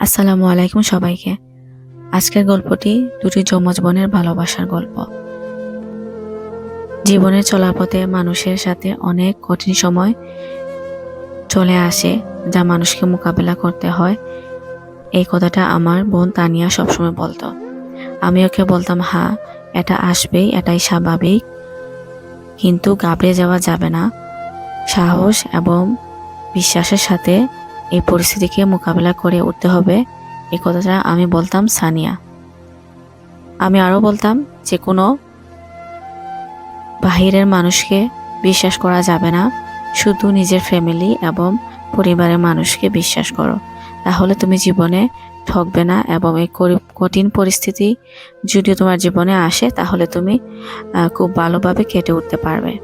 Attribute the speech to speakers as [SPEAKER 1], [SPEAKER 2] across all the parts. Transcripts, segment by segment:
[SPEAKER 1] আসসালামু আলাইকুম সবাইকে। আজকের গল্পটি দুটি যমজ বোনের ভালোবাসার গল্প। জীবনের চলার পথে মানুষের সাথে অনেক কঠিন সময় চলে আসে যা মানুষকে মোকাবেলা করতে হয়। এই কথাটা আমার বোন তানিয়া সবসময় বলতো। আমি ওকে বলতাম হ্যাঁ এটা আসবেই, এটাই স্বাভাবিক। কিন্তু গাবড়ে যাওয়া যাবে না। সাহস এবং বিশ্বাসের সাথে এই পরিস্থিতিকে মোকাবেলা করে উঠতে হবে। এই কথাটা আমি বলতাম সানিয়া। আমি আরও বলতাম যে কোনো বাহিরের মানুষকে বিশ্বাস করা যাবে না। শুধু নিজের ফ্যামিলি এবং পরিবারের মানুষকে বিশ্বাস করো। তাহলে তুমি জীবনে ঠকবে না এবং এই কঠিন পরিস্থিতি যদি তোমার জীবনে আসে, তাহলে তুমি খুব ভালোভাবে কেটে উঠতে পারবে।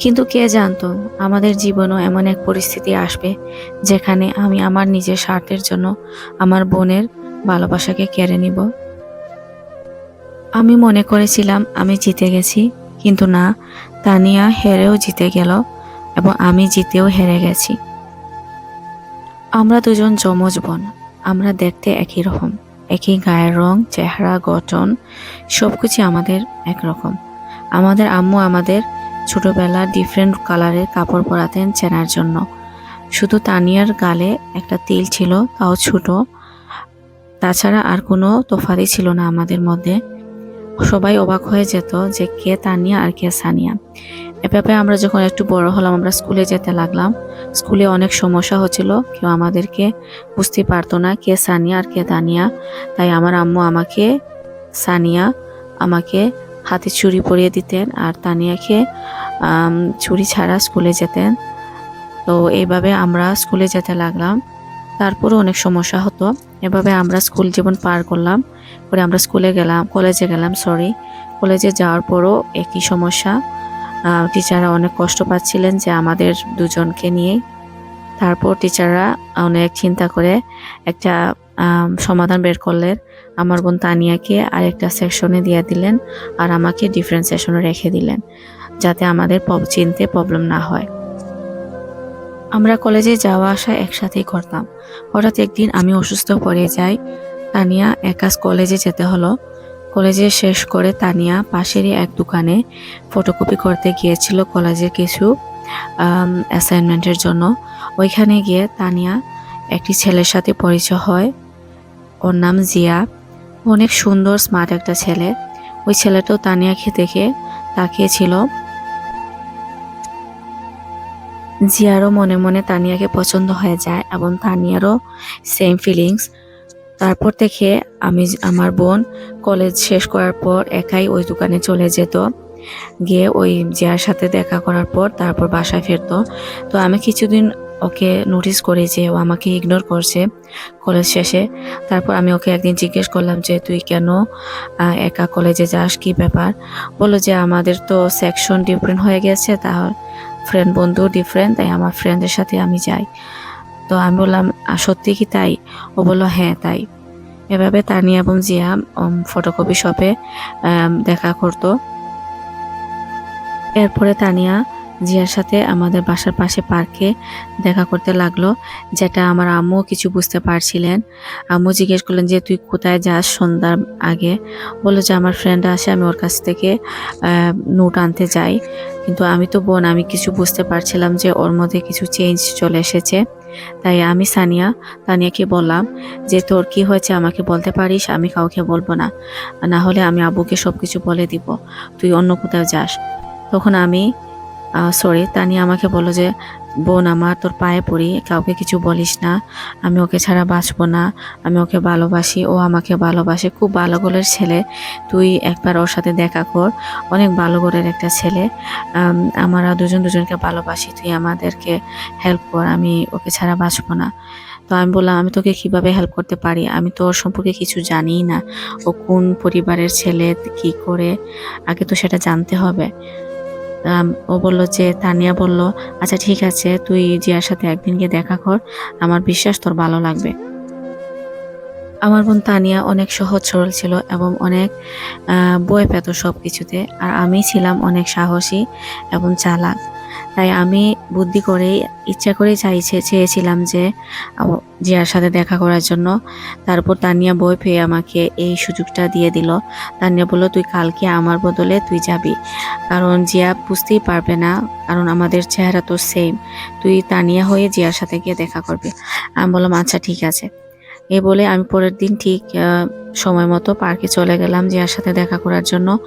[SPEAKER 1] কিন্তু কে জানতো, আমাদের জীবনও এমন এক পরিস্থিতি আসবে, যেখানে আমি আমার নিজের স্বার্থের জন্য আমার বোনের ভালোবাসাকে কেড়ে নিব। আমি মনে করেছিলাম আমি জিতে গেছি, কিন্তু না, তানিয়া হেরেও জিতে গেল এবং আমি জিতেও হেরে গেছি। আমরা দুজন যমজ বোন, আমরা দেখতে একই রকম, একই গায়ের রং, চেহারা, গঠন সবকিছু আমাদের একরকম। আমাদের আম্মু আমাদের ছোটবেলা ডিফারেন্ট কালারের কাপড় পরাতেন চেনার জন্য। শুধু তানিয়ার গালে একটা তিল ছিল, তাও ছোট। তাছাড়া আর কোনো তোফারি ছিল না আমাদের মধ্যে। সবাই অবাক হয়ে যেত যে কে তানিয়া আর কে সানিয়া। এভাবে আমরা যখন একটু বড় হলাম, আমরা স্কুলে যেতে লাগলাম। স্কুলে অনেক সমস্যা হচ্ছিল, কেউ আমাদেরকে বুঝতে পারতো না কে সানিয়া আর কে তানিয়া। তাই আমার আম্মু আমাকে সানিয়া, আমাকে হাতে চুড়ি পরিয়ে দিতেন আর তানিয়াকে ছুরি ছাড়া স্কুলে যেতেন। তো এইভাবে আমরা স্কুলে যেতে লাগলাম। তারপরও অনেক সমস্যা হতো। এভাবে আমরা স্কুল জীবন পার করলাম। পরে আমরা স্কুলে গেলাম, কলেজে গেলাম সরি কলেজে যাওয়ার পরও একই সমস্যা। টিচাররা অনেক কষ্ট পাচ্ছিলেন যে আমাদের দুজনকে নিয়ে তারপর টিচাররা অনেক চিন্তা করে একটা সমাধান বের করলেন। আমার বোন তানিয়াকে আরেকটা সেকশনে দিয়ে দিলেন আর আমাকে ডিফারেন্ট সেকশনে রেখে দিলেন, যাতে আমাদের চিনতে প্রবলেম না হয়। আমরা কলেজে যাওয়া আসা একসাথেই করতাম। হঠাৎ একদিন আমি অসুস্থ পড়ে যাই। তানিয়া একা কলেজে যেতে হলো। কলেজে শেষ করে তানিয়া পাশেরই এক দোকানে ফটোকপি করতে গিয়েছিল কলেজের কিছু অ্যাসাইনমেন্টের জন্য। ওইখানে গিয়ে তানিয়া একটি ছেলের সাথে পরিচয় হয়। ওর নাম জিয়া। অনেক সুন্দর স্মার্ট একটা ছেলে। ওই ছেলেটাও তানিয়াকে দেখে তাকিয়েছিল। জিয়ারও মনে মনে তানিয়াকে পছন্দ হয়ে যায় এবং তানিয়ারও সেম ফিলিংস তারপর থেকে আমি আমার বোন কলেজ শেষ করার পর একাই ওই দোকানে চলে যেত। গিয়ে ওই জিয়ার সাথে দেখা করার পর তারপর বাসায় ফিরতো। তো আমি কিছুদিন ওকে নোটিস করি যে ও আমাকে ইগনোর করছে কলেজ শেষে। তারপর আমি ওকে একদিন জিজ্ঞেস করলাম যে, তুই কেন একা কলেজে যাস? কি ব্যাপার? বলল যে, আমাদের তো সেকশন ডিফারেন্ট হয়ে গেছে তাহলে ফ্রেন্ড বন্ধু ডিফারেন্ট তাই আমার ফ্রেন্ডের সাথে আমি যাই। তো আমি বললাম সত্যি কি তাই? ও বলল হ্যাঁ তাই। এভাবে তানি এবং জিয়া ফটোকপি শপে দেখা করতো। এরপরে তানিয়া জিয়ার সাথে আমাদের বাসার পাশে পার্কে দেখা করতে লাগল, যেটা আমার আম্মু কিছু বুঝতে পারছিলেন। আম্মু জিজ্ঞেস করলেন যে, তুই কোথায় যাস সন্ধ্যার আগে? বলল যে, আমার ফ্রেন্ড আসে, আমি ওর কাছ থেকে নোট আনতে যাই। কিন্তু আমি তো বোন, আমি কিছু বুঝতে পারছিলাম যে, ওর মধ্যে কিছু চেঞ্জ চলে এসেছে। তাই আমি সানিয়া, তানিয়াকে বললাম যে, তোর কি হয়েছে? আমাকে বলতে পারিস? আমি কাউকে বলব না। না হলে আমি আব্বুকে সব কিছু বলে দিব। তুই অন্য কোথাও যাস। তখন আমি সরি তানিয়া আমাকে বলল যে, বোন আমার, তোর পায়ে পড়ি, কাউকে কিছু বলিস না। আমি ওকে ছাড়া বাঁচবো না। আমি ওকে ভালোবাসি, ও আমাকে ভালোবাসে। খুব ভালো গোলের ছেলে। তুই একবার ওর সাথে দেখা কর। অনেক ভালো গোলের একটা ছেলে। আমরা দুজন দুজনকে ভালোবাসি। তুই আমাদেরকে হেল্প কর। আমি ওকে ছাড়া বাঁচবো না। তো আমি বললাম, আমি তোকে কীভাবে হেল্প করতে পারি? আমি তো ওর সম্পর্কে কিছু জানিই না। ও কোন পরিবারের ছেলে, কি করে? আগে তো সেটা জানতে হবে। ও বলল যে, তানিয়া বলল আচ্ছা ঠিক আছে, তুই জিয়ার সাথে একদিন গিয়ে দেখা কর, আমার বিশ্বাস তোর ভালো লাগবে। আমার বোন তানিয়া অনেক সহজ সরল ছিল এবং অনেক বয়ে পেত সব কিছুতে আর আমি ছিলাম অনেক সাহসী এবং চালাক। তাই আমি বুদ্ধি করে ইচ্ছা করে চাইছে, চেয়েছিলাম যে জিয়ার সাথে দেখা করার জন্য। তারপর তানিয়া বই পেয়ে আমাকে এই সুযোগটা দিয়ে দিল। তানিয়া বলল, তুই কালকে আমার বদলে তুই যাবি। কারণ জিয়া বুঝতেই পারবে না, কারণ আমাদের চেহারা তো সেম তুই তানিয়া হয়ে জিয়ার সাথে গিয়ে দেখা করবি। আমি বললাম আচ্ছা ঠিক আছে। এ বলে আমি পরের দিন ঠিক সময় মতো পার্কে চলে গেলাম জিয়ার সাথে দেখা করার জন্য।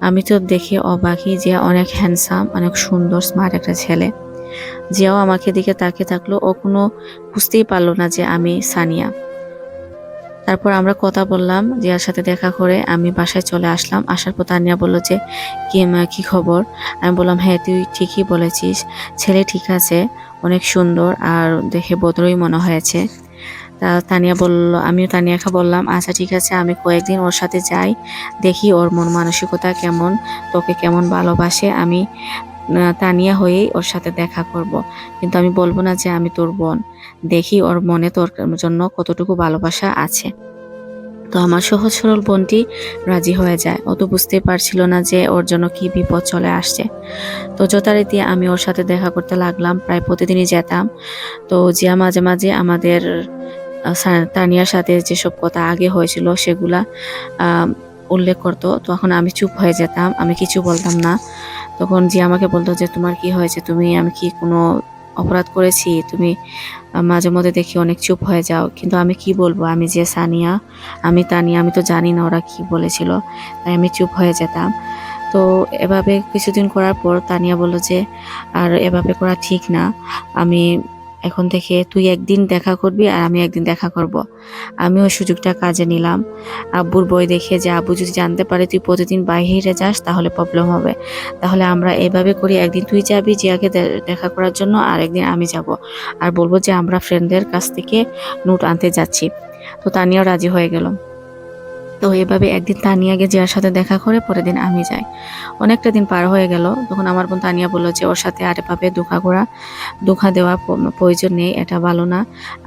[SPEAKER 1] আমি তো দেখে অবাকই, জিয়া অনেক হ্যান্ডসাম অনেক সুন্দর স্মার্ট একটা ছেলে। জিয়াও আমাকে দিকে তাকিয়ে থাকল, ও কোনো বুঝতেই পারল না যে আমি সানিয়া। তারপর আমরা কথা বললাম জিয়ার সাথে দেখা করে, আমি বাসায় চলে আসলাম। আসার পর তানিয়া বলল যে, কি কি খবর? আমি বললাম হ্যাঁ তুই ঠিকই বলেছিস। ছেলে ঠিক আছে, অনেক সুন্দর, আর দেখে ভদ্রই মনে হয়েছে। তা তানিয়া বলল, আমিও তানিয়াকে বললাম আচ্ছা ঠিক আছে, আমি কয়েকদিন ওর সাথে যাই, দেখি ওর মন মানসিকতা কেমন, তোকে কেমন ভালোবাসে, আমি তানিয়া হয়েই ওর সাথে দেখা করব। কিন্তু আমি বলব না যে আমি তোর বোন, দেখি ওর মনে তোর জন্য কতটুকু ভালোবাসা আছে। তো আমার সহজ সরল বোনটি রাজি হয়ে যায়। অত বুঝতেই পারছিল না যে ওর জন্য কি বিপদ চলে আসছে। তো যথারীতি আমি ওর সাথে দেখা করতে লাগলাম, প্রায় প্রতিদিনই যেতাম। তো জিয়া মাঝে মাঝে আমাদের তানিয়ার সাথে যেসব কথা আগে হয়েছিল সেগুলা উল্লেখ করতো। তখন আমি চুপ হয়ে যেতাম, আমি কিছু বলতাম না। তখন যে আমাকে বলতো যে, তোমার কি হয়েছে? তুমি, আমি কি কোনো অপরাধ করেছি? তুমি মাঝে মধ্যে দেখি অনেক চুপ হয়ে যাও। কিন্তু আমি কি বলব? আমি যে সানিয়া, আমি তানিয়া, আমি তো জানি না ওরা কি বলেছিল। তাই আমি চুপ হয়ে যেতাম। তো এভাবে কিছুদিন করার পর তানিয়া বলল যে, আর এভাবে করা ঠিক না। আমি এখন থেকে তুই একদিন দেখা করবি আর আমি একদিন দেখা করব। আমি ওই সুযোগটা কাজে নিলাম। আব্বুর বই দেখে যে আব্বু যদি জানতে পারে তুই প্রতিদিন বাইরে যাস, তাহলে প্রবলেম হবে। তাহলে আমরা এভাবে করি একদিন তুই যাবি, জিয়াকে দেখা করার জন্য, আর একদিন আমি যাব। আর বলব যে আমরা ফ্রেন্ডদের কাছ থেকে নোট আনতে যাচ্ছি। তো তানিয়াও রাজি হয়ে গেল। তো এভাবে একদিন তানিয়াকে জিয়ার সাথে দেখা করে পরের দিন আমি যাই। অনেকটা দিন পার হয়ে গেল, তখন আমার বোন তানিয়া বলল যে, ওর সাথে আর এভাবে দুঃখা করা, দুঃখা দেওয়া প্রয়োজন নেই, এটা ভালো না,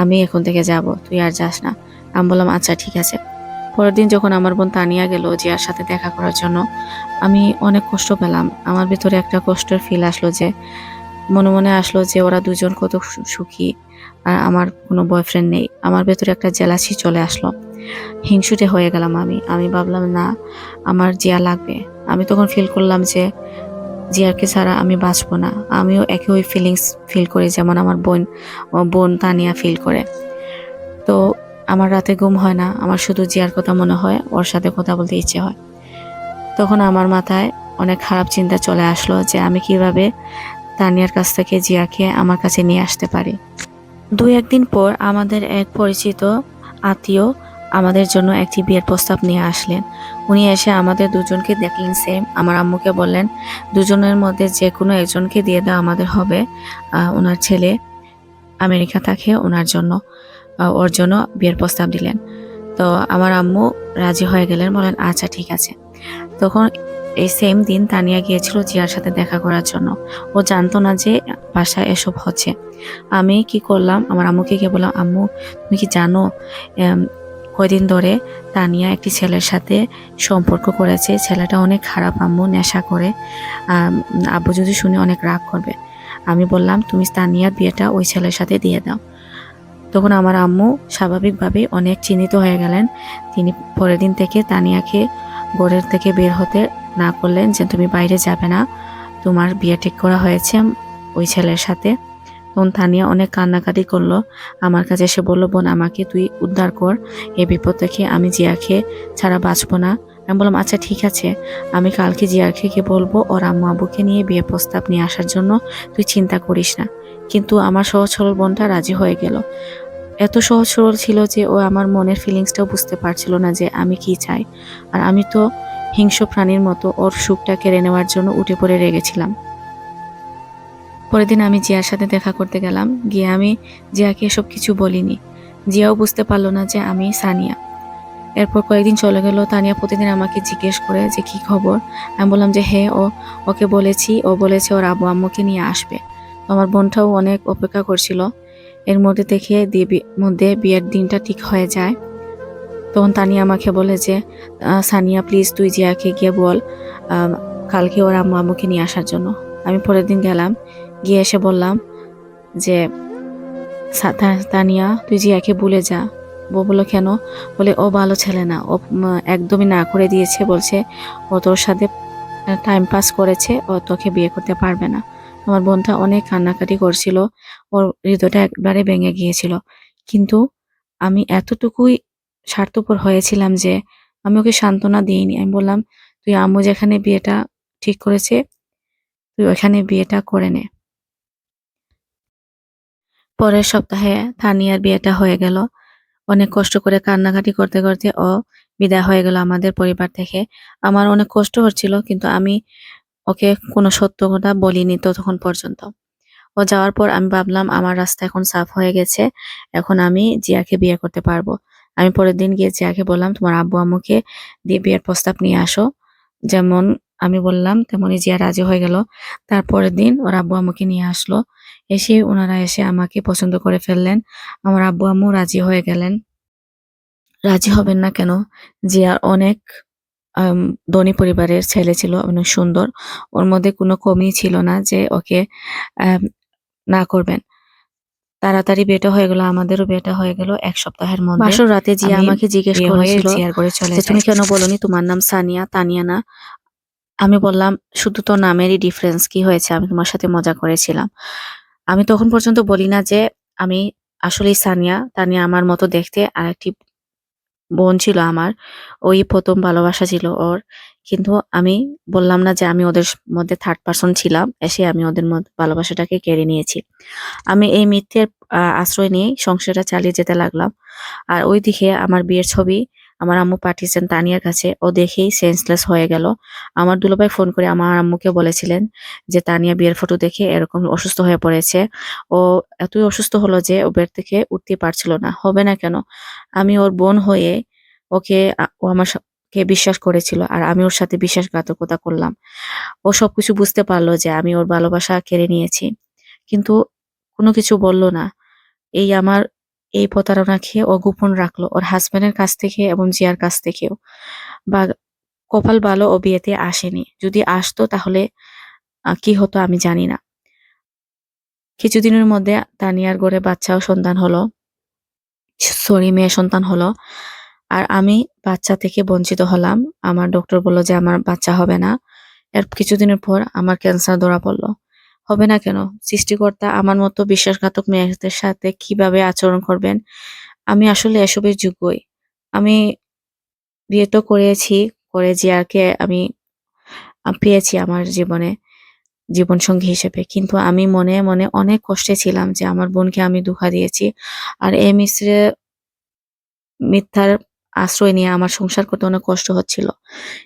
[SPEAKER 1] আমি এখন থেকে যাব, তুই আর যাস না। আমি বললাম আচ্ছা ঠিক আছে। পরের দিন যখন আমার বোন তানিয়া গেল জিয়ার সাথে দেখা করার জন্য, আমি অনেক কষ্ট পেলাম। আমার ভিতরে একটা কষ্টের ফিল আসলো যে, মনে মনে আসলো যে, ওরা দুজন কত সুখী, আর আমার কোনো বয়ফ্রেন্ড নেই। আমার ভেতরে একটা জেলাসি চলে আসলো। হিংসুটে হয়ে গেলাম আমি। আমি ভাবলাম, না, আমার জিয়া লাগবে। আমি তখন ফিল করলাম যে, জিয়াকে ছাড়া আমি বাঁচবো না। আমিও একই ওই ফিলিংস ফিল করি যেমন আমার বোন বোন তানিয়া ফিল করে। তো আমার রাতে ঘুম হয় না, আমার শুধু জিয়ার কথা মনে হয়, ওর সাথে কথা বলতে ইচ্ছে হয়। তখন আমার মাথায় অনেক খারাপ চিন্তা চলে আসলো যে, আমি কীভাবে তানিয়ার কাছ থেকে জিয়াকে আমার কাছে নিয়ে আসতে পারি। দু একদিন পর আমাদের এক পরিচিত আত্মীয় আমাদের জন্য একটি বিয়ের প্রস্তাব নিয়ে আসলেন। উনি এসে আমাদের দুজনকে দেখলেন সেম আমার আম্মুকে বললেন, দুজনের মধ্যে যে কোনো একজনকে দিয়ে দেওয়া আমাদের হবে। ওনার ছেলে আমেরিকা থাকে, ওনার জন্য ওর জন্য বিয়ের প্রস্তাব দিলেন। তো আমার আম্মু রাজি হয়ে গেলেন বলেন আচ্ছা ঠিক আছে। তখন এই সেম দিন তানিয়া গিয়েছিল জিয়ার সাথে দেখা করার জন্য। ও জানতো না যে বাসায় এসব হচ্ছে। আমি কি করলাম? আমার আম্মুকে গিয়ে বললাম, আম্মু, তুমি কি জানো কয়দিন ধরে তানিয়া একটি ছেলের সাথে সম্পর্ক করেছে। ছেলেটা অনেক খারাপ আম্মু, নেশা করে। আব্বু যদি শুনে অনেক রাগ করবে। আমি বললাম, তুমি তানিয়ার বিয়েটা ওই ছেলের সাথে দিয়ে দাও। তখন আমার আম্মু স্বাভাবিকভাবেই অনেক চিন্তিত হয়ে গেলেন। তিনি পরের দিন থেকে তানিয়াকে ঘরের থেকে বের হতে না করলেন যে, তুমি বাইরে যাবে না। তোমার বিয়ে ঠিক করা হয়েছে ওই ছেলের সাথে। তখন তানিয়া অনেক কান্নাকাটি করল। আমার কাছে এসে বলল, বোন, আমাকে তুই উদ্ধার কর। এই বিপদ থেকে আমি জিয়াকে ছাড়া বাঁচবো না। আমি বললাম আচ্ছা ঠিক আছে। আমি কালকে জিয়াকে গিয়ে বলব ওর আম্মু আব্বুকে নিয়ে বিয়ে প্রস্তাব নিয়ে আসার জন্য তুই চিন্তা করিস না। কিন্তু আমার সহজ সরল বোনটা রাজি হয়ে গেল। এত সহজ সরল ছিল যে ও আমার মনের ফিলিংসটাও বুঝতে পারছিল না যে আমি কি চাই। আর আমি তো হিংস্র প্রাণীর মতো ওর সুখটা কেড়ে নেওয়ার জন্য উঠে পড়ে রেগেছিলাম। পরের দিন আমি জিয়ার সাথে দেখা করতে গেলাম। গিয়ে আমি জিয়াকে এসব কিছু বলিনি। জিয়াও বুঝতে পারল না যে আমি সানিয়া। এরপর কয়েকদিন চলে গেল। তানিয়া প্রতিদিন আমাকে জিজ্ঞেস করে যে, কি খবর? আমি বললাম যে হ্যাঁ ও, ওকে বলেছি। ও বলেছে ওর আব্বু আম্মুকে নিয়ে আসবে। আমার বোনটাও অনেক অপেক্ষা করছিল। এর মধ্যে দেখে মধ্যে বিয়ের দিনটা ঠিক হয়ে যায়। তখন তানিয়া আমাকে বলে যে সানিয়া প্লিজ তুই জিয়াকে গিয়ে বল কালকে ওর আম্মু আম্মুকে নিয়ে আসার জন্য। আমি পরের দিন গেলাম। গিয়ে এসে বললাম যে, "সা- তা- তানিয়া, তুই জিয়াকে ভুলে যা। বউ বলল, কেন? বলে, ও ভালো ছেলে না। ও একদমই না করে দিয়েছে। বলছে, ও তোর সাথে টাইম পাস করেছে। ও তোকে বিয়ে করতে পারবে না। আমার বোনটা অনেক কান্নাকাটি করছিল। ওর হৃদয়টা একবারে ভেঙে গিয়েছিল। কিন্তু আমি এতটুকুই স্বার্থপর হয়েছিলাম যে, আমি ওকে সান্ত্বনা দিইনি। আমি বললাম, তুই আম্মু যেখানে বিয়েটা ঠিক করেছে, তুই ওখানে বিয়েটা করে নে। পরের সপ্তাহে তানিয়ার বিয়েটা হয়ে গেল। অনেক কষ্ট করে কান্নাকাটি করতে করতে ও বিদায় হয়ে গেল আমাদের পরিবার থেকে। আমার অনেক কষ্ট হচ্ছিল, কিন্তু আমি ওকে কোনো সত্য কথা বলিনি ততক্ষণ পর্যন্ত। ও যাওয়ার পর আমি ভাবলাম, আমার রাস্তা এখন সাফ হয়ে গেছে, এখন আমি জিয়াকে বিয়ে করতে পারব। আমি পরের দিন গিয়ে জিয়াকে বললাম, তোমার আব্বু আম্মুকে দিয়ে বিয়ের প্রস্তাব নিয়ে আসো। যেমন আমি বললাম, তেমনই জিয়া রাজি হয়ে গেল। তারপরের দিন ওর আব্বু আম্মুকে নিয়ে আসলো। এসে ওনারা এসে আমাকে পছন্দ করে ফেললেন। আমার আব্বু আম্মু রাজি হয়ে গেলেন। রাজি হবেন না কেন? জিয়ার অনেক ধনী পরিবারের ছেলে ছিল অনেক সুন্দর। ওর মধ্যে কোনো কমই ছিল না যে ওকে না করবেন। তাড়াতাড়ি বেটা হয়ে গেল আমাদেরও বেটা হয়ে গেল এক সপ্তাহের মধ্যে। বাসর রাতে জিয়া আমাকে জিজ্ঞেস করেছিল
[SPEAKER 2] ঘরে চলে
[SPEAKER 1] তুমি কেন বলনি তোমার নাম সানিয়া তানিয়া না? আমি বললাম শুধু তো নামেরই ডিফারেন্স কি হয়েছে? আমি তোমার সাথে মজা করেছিলাম। আমি তখন পর্যন্ত বলি না যে আমি আসলেই সানিয়া। তানিয়া আমার মতো দেখতে আর একটি বোন ছিল আমার। ওই প্রথম ভালোবাসা ছিল ওর। কিন্তু আমি বললাম না যে আমি ওদের মধ্যে থার্ড পার্সন ছিলাম, এসে আমি ওদের মধ্যে ভালোবাসাটাকে কেড়ে নিয়েছি। আমি এই মিথ্যের আশ্রয় নিয়ে সংসারটা চালিয়ে যেতে লাগলাম। আর ওই দিকে আমার বিয়ের ছবি আমার আম্মু পাঠিয়েছেন তানিয়ার কাছে। ও দেখেই সেন্সলেস হয়ে গেল। আমার দুলোভাই ফোন করে আমার আম্মুকে বলেছিলেন যে, তানিয়া বিয়ের ফটো দেখে এরকম অসুস্থ হয়ে পড়েছে। ও এতই অসুস্থ হলো যে, ও বেড থেকে উঠতে পারছিল না। হবে না কেন? আমি ওর বোন হয়ে ওকে ও আমার কে বিশ্বাস করেছিল আর আমি ওর সাথে বিশ্বাসঘাতকতা করলাম। ও সবকিছু বুঝতে পারল যে, আমি ওর ভালোবাসা কেড়ে নিয়েছি। কিন্তু কোনো কিছু বলল না। এই আমার এই প্রতারণা খেয়ে ও গোপন রাখল ওর হাজবেন্ডের কাছ থেকে এবং জিয়ার কাছ থেকেও। বা কপাল ভালো ও বিয়েতে আসেনি। যদি আসতো তাহলে কি হতো আমি জানি না। কিছুদিনের মধ্যে তানিয়ার গড়ে বাচ্চাও সন্তান হলো। সরি, মেয়ে সন্তান হলো। আর আমি বাচ্চা থেকে বঞ্চিত হলাম। আমার ডক্টর বলল যে, আমার বাচ্চা হবে না। এর কিছুদিনের পর আমার ক্যান্সার ধরা পড়ল। হবে না কেন? সৃষ্টিকর্তা আমার মতো বিশ্বাসঘাতক মেয়েদের সাথে কীভাবে আচরণ করবেন? আমি আসলে এসবের যোগ্যই। আমি বিয়ে তো করেছি, করে জিয়াকে আমি পেয়েছি আমার জীবনে জীবন সঙ্গী হিসেবে। কিন্তু আমি মনে মনে অনেক কষ্টে ছিলাম যে আমার বোনকে আমি ধোঁকা দিয়েছি আর এই মিশ্রে মিথ্যার আশ্রয় নিয়ে আমার সংসার করতে অনেক কষ্ট হচ্ছিল।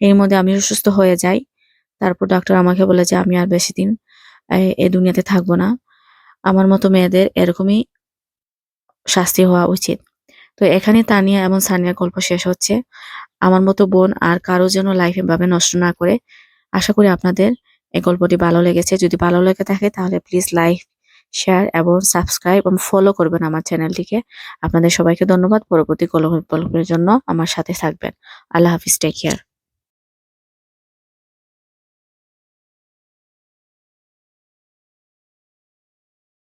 [SPEAKER 1] এর মধ্যে আমি অসুস্থ হয়ে যাই। তারপর ডাক্তার আমাকে বলে যে আমি আর বেশি দিন এ- এই দুনিয়াতে থাকব না। আমার মতো মেয়েদের এরকমই শাস্তি হওয়া উচিত। তো এখানে তানিয়া এবং সানিয়ার গল্প শেষ হচ্ছে। আমার মতো বোন আর কারও যেন লাইফ এভাবে নষ্ট না করে। আশা করি আপনাদের এই গল্পটি ভালো লেগেছে। যদি ভালো লেগে থাকে তাহলে প্লিজ লাইক শেয়ার এবং সাবস্ক্রাইব এবং ফলো করবেন আমার চ্যানেলটিকে আপনাদের সবাইকে ধন্যবাদ। পরবর্তী গল্পের জন্য আমার সাথে থাকবেন। আল্লাহ হাফিজ টেক কেয়ার